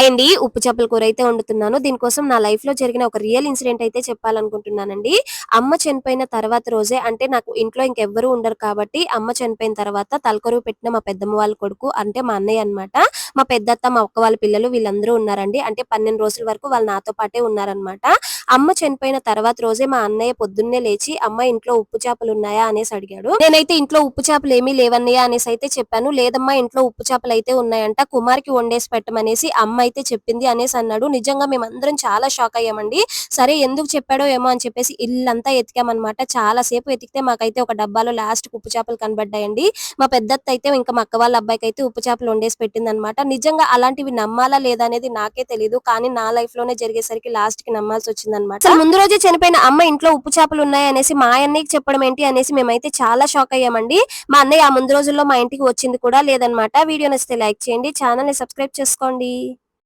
Hi అండి ఉప్పు చేపల కూర అయితే వండుతున్నాను. దీనికోసం నా లైఫ్లో జరిగిన ఒక రియల్ ఇన్సిడెంట్ అయితే చెప్పాలనుకుంటున్నానండి. అమ్మ చనిపోయిన తర్వాత రోజే అంటే నాకు ఇంట్లో ఇంకెవ్వరూ ఉండరు కాబట్టి అమ్మ చనిపోయిన తర్వాత తలకొరువు పెట్టిన మా పెద్దమ్మ వాళ్ళ కొడుకు అంటే మా అన్నయ్య అన్నమాట. మా పెద్దత్త మా ఒక్క వాళ్ళ పిల్లలు వీళ్ళందరూ ఉన్నారండి. అంటే పన్నెండు రోజుల వరకు వాళ్ళు నాతో పాటే ఉన్నారనమాట అమ్మ చనిపోయిన తర్వాత రోజే మా అన్నయ్య పొద్దున్నే లేచి అమ్మ ఇంట్లో ఉప్పు చేపలు ఉన్నాయా? అనేసి అడిగాడు. నేనైతే ఇంట్లో ఉప్పు చేపలు ఏమీ లేవన్నయ్యా అనేసి అయితే చెప్పాను. లేదమ్మా ఇంట్లో ఉప్పు చేపలు అయితే ఉన్నాయంట. కుమార్కి వండేసి పెట్టమనేసి అమ్మ అయితే చెప్పింది అనేసి అన్నాడు. నిజంగా మేమందరం చాలా షాక్ అయ్యామండి. సరే ఎందుకు చెప్పాడో ఏమో అని చెప్పేసి ఇల్లంతా ఎతికామన్నమాట. చాలా సేపు ఎతికితే మాకైతే ఒక డబ్బాలో లాస్ట్ ఉప్పు చేపలు కనబడ్డాయండి. మా పెద్దత్త అయితే ఇంకా మా అక్క వాళ్ళ అబ్బాయికి అయితే ఉప్పు చేపలు వండేసి పెట్టింది అనమాట నిజంగా అలాంటివి నమ్మాలా లేదా అనేది నాకే తెలియదు కానీ నా లైఫ్లోనే జరిగేసరికి లాస్ట్కి నమ్మాల్సి వచ్చింది అనమాట ముందు రోజే చనిపోయిన అమ్మ ఇంట్లో ఉప్పు చేపలు ఉన్నాయి అనేసి మా అన్నయ్యకి చెప్పడం ఏంటి అనేసి మేమైతే చాలా షాక్ అయ్యామండి. మా అన్నయ్య ఆ ముందు రోజుల్లో మా ఇంటికి వచ్చింది కూడా లేదనమాట వీడియో నచ్చితే లైక్ చేయండి. ఛానల్ని సబ్స్క్రైబ్ చేసుకోండి.